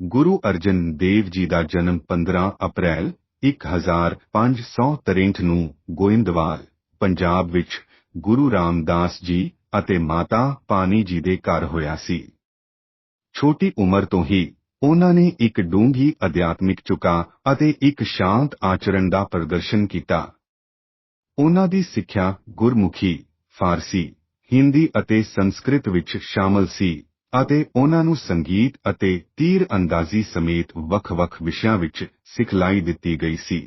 ਗੁਰੂ ਅਰਜਨ ਦੇਵ ਜੀ ਦਾ ਜਨਮ 15 ਅਪ੍ਰੈਲ 1563 ਨੂੰ ਗੋਇੰਦਵਾਲ, ਪੰਜਾਬ ਵਿੱਚ ਗੁਰੂ ਰਾਮਦਾਸ ਜੀ ਅਤੇ ਮਾਤਾ ਪਾਨੀ ਜੀ ਦੇ ਘਰ ਹੋਇਆ ਸੀ। ਛੋਟੀ ਉਮਰ ਤੋਂ ਹੀ ਉਹਨਾਂ ਨੇ ਇੱਕ ਡੂੰਘੀ ਅਧਿਆਤਮਿਕ ਚੁਕਾ ਅਤੇ ਇੱਕ ਸ਼ਾਂਤ ਆਚਰਣ ਦਾ ਪ੍ਰਦਰਸ਼ਨ ਕੀਤਾ। ਉਹਨਾਂ ਦੀ ਸਿੱਖਿਆ ਗੁਰਮੁਖੀ, ਫਾਰਸੀ, ਹਿੰਦੀ ਅਤੇ ਸੰਸਕ੍ਰਿਤ ਵਿੱਚ ਸ਼ਾਮਲ ਸੀ। ਅਤੇ ਉਹਨਾਂ ਨੂੰ ਸੰਗੀਤ ਅਤੇ ਤੀਰ ਅੰਦਾਜ਼ੀ ਸਮੇਤ ਵੱਖ-ਵੱਖ ਵਿਸ਼ਿਆਂ ਵਿੱਚ ਸਿਖਲਾਈ ਦਿੱਤੀ ਗਈ ਸੀ।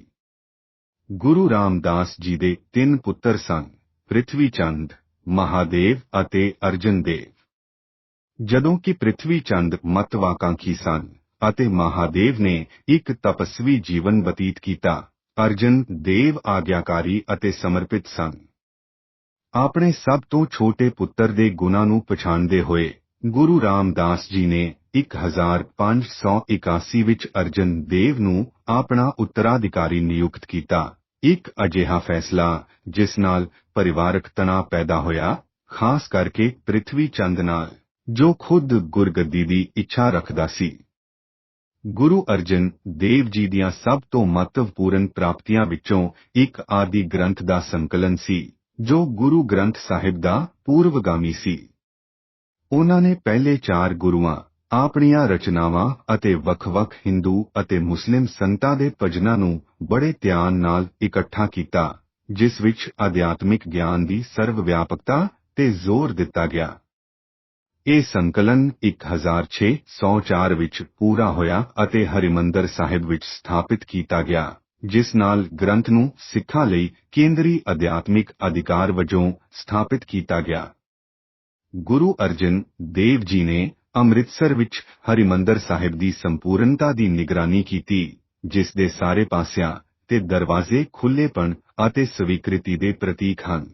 ਗੁਰੂ ਰਾਮਦਾਸ ਜੀ ਦੇ ਤਿੰਨ ਪੁੱਤਰ ਸਨ ਪ੍ਰਿਥਵੀ ਚੰਦ ਮਹਾਦੇਵ ਅਤੇ ਅਰਜਨ ਦੇਵ ਜਦੋਂ ਕਿ ਪ੍ਰਿਥਵੀ ਚੰਦ ਮਤਵਾਕਾਂਖੀ ਸਨ ਅਤੇ ਮਹਾਦੇਵ ਨੇ ਇੱਕ ਤਪਸਵੀ ਜੀਵਨ ਬਤੀਤ ਕੀਤਾ, ਅਰਜਨ ਦੇਵ ਆਗਿਆਕਾਰੀ ਅਤੇ ਸਮਰਪਿਤ ਸਨ। ਆਪਣੇ ਸਭ ਤੋਂ ਛੋਟੇ ਪੁੱਤਰ ਦੇ ਗੁਣਾਂ ਨੂੰ ਪਛਾਣਦੇ ਹੋਏ ਗੁਰੂ ਰਾਮਦਾਸ ਜੀ ਨੇ 1581 ਵਿੱਚ ਅਰਜਨ ਦੇਵ ਨੂੰ ਆਪਣਾ ਉੱਤਰਾਧਿਕਾਰੀ ਨਿਯੁਕਤ ਕੀਤਾ। ਇੱਕ ਅਜਿਹਾ ਫੈਸਲਾ, ਜਿਸ ਨਾਲ ਪਰਿਵਾਰਕ ਤਣਾਅ ਪੈਦਾ ਹੋਇਆ, ਖਾਸ ਕਰਕੇ ਪ੍ਰਿਥਵੀ ਚੰਦ ਨਾਲ, ਜੋ ਖੁਦ ਗੁਰਗੱਦੀ ਦੀ ਇੱਛਾ ਰੱਖਦਾ ਸੀ। ਗੁਰੂ ਅਰਜਨ ਦੇਵ ਜੀ ਦੀਆਂ ਸਭ ਤੋਂ ਮਹੱਤਵਪੂਰਨ ਪ੍ਰਾਪਤੀਆਂ ਵਿੱਚੋਂ ਇੱਕ ਆਦਿ ਗ੍ਰੰਥ ਦਾ ਸੰਕਲਨ ਸੀ, ਜੋ ਗੁਰੂ ਗ੍ਰੰਥ ਸਾਹਿਬ ਦਾ ਪੂਰਵਗਾਮੀ ਸੀ। ਉਨ੍ਹਾਂ ਨੇ ਪਹਿਲੇ ਚਾਰ ਗੁਰੂਆਂ, ਆਪਣੀਆਂ ਰਚਨਾਵਾਂ ਅਤੇ ਵੱਖ-ਵੱਖ ਹਿੰਦੂ ਅਤੇ ਮੁਸਲਿਮ ਸੰਤਾਂ ਦੇ ਭਜਨਾਂ ਨੂੰ ਬੜੇ ਧਿਆਨ ਨਾਲ ਇਕੱਠਾ ਕੀਤਾ, ਜਿਸ ਵਿੱਚ ਅਧਿਆਤਮਿਕ ਗਿਆਨ ਦੀ ਸਰਵ ਵਿਆਪਕਤਾ ਤੇ ਜ਼ੋਰ ਦਿੱਤਾ ਗਿਆ। ਇਹ ਸੰਕਲਨ 1604 ਵਿੱਚ ਪੂਰਾ ਹੋਇਆ ਅਤੇ ਹਰਿਮੰਦਰ ਸਾਹਿਬ ਵਿੱਚ ਸਥਾਪਿਤ ਕੀਤਾ ਗਿਆ, ਜਿਸ ਨਾਲ ਗ੍ਰੰਥ ਨੂੰ ਸਿੱਖਾਂ ਲਈ ਕੇਂਦਰੀ ਅਧਿਆਤਮਿਕ ਅਧਿਕਾਰ ਵਜੋਂ ਸਥਾਪਿਤ ਕੀਤਾ ਗਿਆ। ਗੁਰੂ ਅਰਜਨ ਦੇਵ ਜੀ ਨੇ ਅੰਮ੍ਰਿਤਸਰ ਵਿੱਚ ਹਰਿਮੰਦਰ ਸਾਹਿਬ ਦੀ ਸੰਪੂਰਨਤਾ ਦੀ ਨਿਗਰਾਨੀ ਕੀਤੀ, ਜਿਸ ਦੇ ਸਾਰੇ ਪਾਸਿਆਂ ਤੇ ਦਰਵਾਜ਼ੇ ਖੁੱਲੇਪਣ ਅਤੇ ਸਵੀਕ੍ਰਿਤੀ ਦੇ ਪ੍ਰਤੀਕ ਹਨ।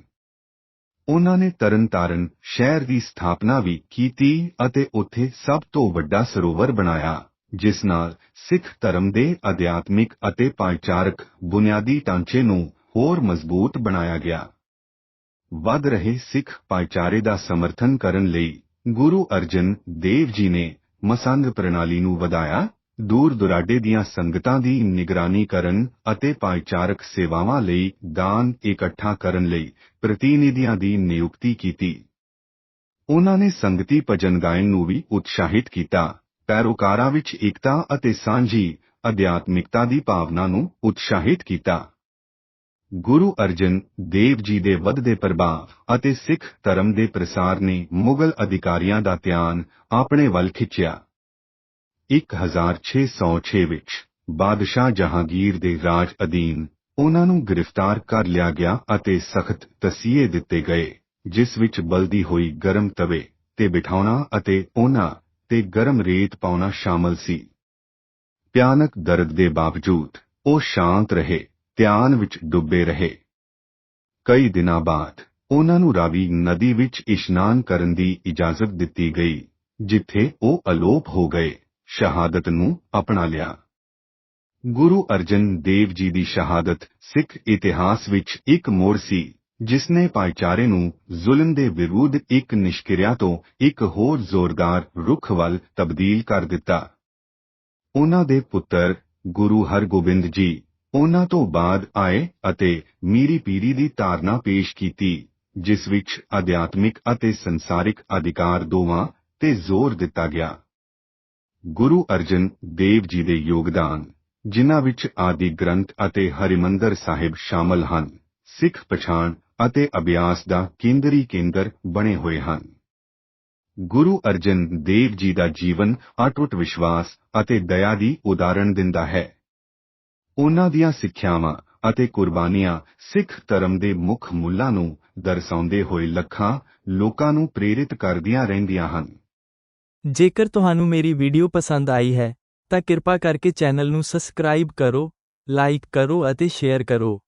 ਉਹਨਾਂ ਨੇ ਤਰਨਤਾਰਨ ਸ਼ਹਿਰ ਦੀ ਸਥਾਪਨਾ ਵੀ ਕੀਤੀ ਅਤੇ ਉੱਥੇ ਸਭ ਤੋਂ ਵੱਡਾ ਸਰੋਵਰ ਬਣਾਇਆ, ਜਿਸ ਨਾਲ ਸਿੱਖ ਧਰਮ ਦੇ ਅਧਿਆਤਮਿਕ ਅਤੇ ਭਾਈਚਾਰਕ ਬੁਨਿਆਦੀ ਢਾਂਚੇ ਨੂੰ ਹੋਰ ਮਜ਼ਬੂਤ ਬਣਾਇਆ ਗਿਆ। ਵੱਧ ਰਹੇ ਸਿੱਖ ਭਾਈਚਾਰੇ ਦਾ ਸਮਰਥਨ ਕਰਨ ਲਈ ਗੁਰੂ ਅਰਜਨ ਦੇਵ ਜੀ ਨੇ ਮਸੰਦ ਪ੍ਰਣਾਲੀ ਨੂੰ ਵਧਾਇਆ। ਦੂਰ ਦੁਰਾਡੇ ਦੀਆਂ ਸੰਗਤਾਂ ਦੀ ਨਿਗਰਾਨੀ ਕਰਨ ਅਤੇ ਭਾਈਚਾਰਕ ਸੇਵਾਵਾਂ ਲਈ ਦਾਨ ਇਕੱਠਾ ਕਰਨ ਲਈ ਪ੍ਰਤੀਨਿਧੀਆਂ ਦੀ ਨਿਯੁਕਤੀ ਕੀਤੀ। ਉਹਨਾਂ ਨੇ ਸੰਗਤੀ ਭਜਨ ਗਾਇਨ ਨੂੰ ਵੀ ਉਤਸ਼ਾਹਿਤ ਕੀਤਾ। ਪੈਰੋਕਾਰਾਂ ਵਿੱਚ ਏਕਤਾ ਅਤੇ ਸਾਂਝੀ ਅਧਿਆਤਮਿਕਤਾ ਦੀ ਭਾਵਨਾ ਨੂੰ ਉਤਸ਼ਾਹਿਤ ਕੀਤਾ। ਗੁਰੂ ਅਰਜਨ ਦੇਵ ਜੀ ਦੇ ਵੱਧਦੇ ਪ੍ਰਭਾਵ ਅਤੇ ਸਿੱਖ ਧਰਮ ਦੇ ਪ੍ਰਸਾਰ ਨੇ ਮੁਗਲ ਅਧਿਕਾਰੀਆਂ ਦਾ ਧਿਆਨ ਆਪਣੇ ਵੱਲ ਖਿੱਚਿਆ। 1606 ਵਿੱਚ ਬਾਦਸ਼ਾਹ ਜਹਾਂਗੀਰ ਦੇ ਰਾਜ ਅਧੀਨ ਉਹਨਾਂ ਨੂੰ ਗ੍ਰਿਫਤਾਰ ਕਰ ਲਿਆ ਗਿਆ ਅਤੇ ਸਖਤ ਤਸੀਹੇ ਦਿੱਤੇ ਗਏ, ਜਿਸ ਵਿੱਚ ਬਲਦੀ ਹੋਈ ਗਰਮ ਤਵੇ ਤੇ ਬਿਠਾਉਣਾ ਅਤੇ ਉਹਨਾਂ ਤੇ ਗਰਮ ਰੇਤ ਪਾਉਣਾ ਸ਼ਾਮਲ ਸੀ। ਭਿਆਨਕ ਦਰਦ ਦੇ ਬਾਵਜੂਦ ਉਹ ਸ਼ਾਂਤ ਰਹੇ। ਧਿਆਨ ਵਿੱਚ ਡੁੱਬੇ ਰਹੇ। ਕਈ ਦਿਨਾਂ ਬਾਅਦ ਉਹਨਾਂ ਨੂੰ ਰਾਵੀ ਨਦੀ ਵਿੱਚ ਇਸ਼ਨਾਨ ਕਰਨ ਦੀ ਇਜਾਜ਼ਤ ਦਿੱਤੀ ਗਈ, ਜਿੱਥੇ ਉਹ ਅਲੋਪ ਹੋ ਗਏ, ਸ਼ਹਾਦਤ ਨੂੰ ਅਪਣਾ ਲਿਆ। ਗੁਰੂ ਅਰਜਨ ਦੇਵ ਜੀ ਦੀ ਸ਼ਹਾਦਤ ਸਿੱਖ ਇਤਿਹਾਸ ਵਿੱਚ ਇੱਕ ਮੋੜ ਸੀ, ਜਿਸਨੇ ਭਾਈਚਾਰੇ ਨੂੰ ਜ਼ੁਲਮ ਦੇ ਵਿਰੁੱਧ ਇੱਕ ਨਿਸ਼ਕਿਰਿਆ ਤੋਂ ਇੱਕ ਹੋਰ ਜ਼ੋਰਦਾਰ ਰੁਖ ਵੱਲ ਤਬਦੀਲ ਕਰ ਦਿੱਤਾ। ਉਹਨਾਂ ਦੇ ਪੁੱਤਰ ਗੁਰੂ ਹਰਗੋਬਿੰਦ ਜੀ ਉਨ੍ਹਾਂ ਤੋਂ ਬਾਅਦ ਆਏ ਅਤੇ ਮੀਰੀ ਪੀਰੀ ਦੀ ਧਾਰਨਾ ਪੇਸ਼ ਕੀਤੀ, ਜਿਸ ਵਿੱਚ ਅਧਿਆਤਮਿਕ ਅਤੇ ਸੰਸਾਰਿਕ ਅਧਿਕਾਰ ਦੋਵਾਂ ਤੇ ਜ਼ੋਰ ਦਿੱਤਾ ਗਿਆ। ਗੁਰੂ ਅਰਜਨ ਦੇਵ ਜੀ ਦੇ ਯੋਗਦਾਨ, ਜਿਨ੍ਹਾਂ ਵਿੱਚ ਆਦਿ ਗ੍ਰੰਥ ਅਤੇ ਹਰਿਮੰਦਰ ਸਾਹਿਬ ਸ਼ਾਮਲ ਹਨ, ਸਿੱਖ ਪਛਾਣ ਅਤੇ ਅਭਿਆਸ ਦਾ ਕੇਂਦਰੀ ਕੇਂਦਰ ਬਣੇ ਹੋਏ ਹਨ। ਗੁਰੂ ਅਰਜਨ ਦੇਵ ਜੀ ਦਾ ਜੀਵਨ ਅਟੁੱਟ ਵਿਸ਼ਵਾਸ ਅਤੇ ਦਇਆ ਦੀ ਉਦਾਹਰਣ ਦਿੰਦਾ ਹੈ। ਉਨ੍ਹਾਂ ਦੀਆਂ ਸਿੱਖਿਆਵਾਂ ਅਤੇ ਕੁਰਬਾਨੀਆਂ ਸਿੱਖ ਧਰਮ ਦੇ ਮੁੱਖ ਮੁੱਲਾਂ ਨੂੰ ਦਰਸਾਉਂਦੇ ਹੋਏ ਲੱਖਾਂ ਲੋਕਾਂ ਨੂੰ ਪ੍ਰੇਰਿਤ ਕਰਦੀਆਂ ਰਹਿੰਦੀਆਂ ਹਨ। ਜੇਕਰ ਤੁਹਾਨੂੰ ਮੇਰੀ ਵੀਡੀਓ ਪਸੰਦ ਆਈ ਹੈ, ਤਾਂ ਕਿਰਪਾ ਕਰਕੇ ਚੈਨਲ ਨੂੰ ਸਬਸਕ੍ਰਾਈਬ ਕਰੋ, ਲਾਈਕ ਕਰੋ ਅਤੇ ਸ਼ੇਅਰ ਕਰੋ।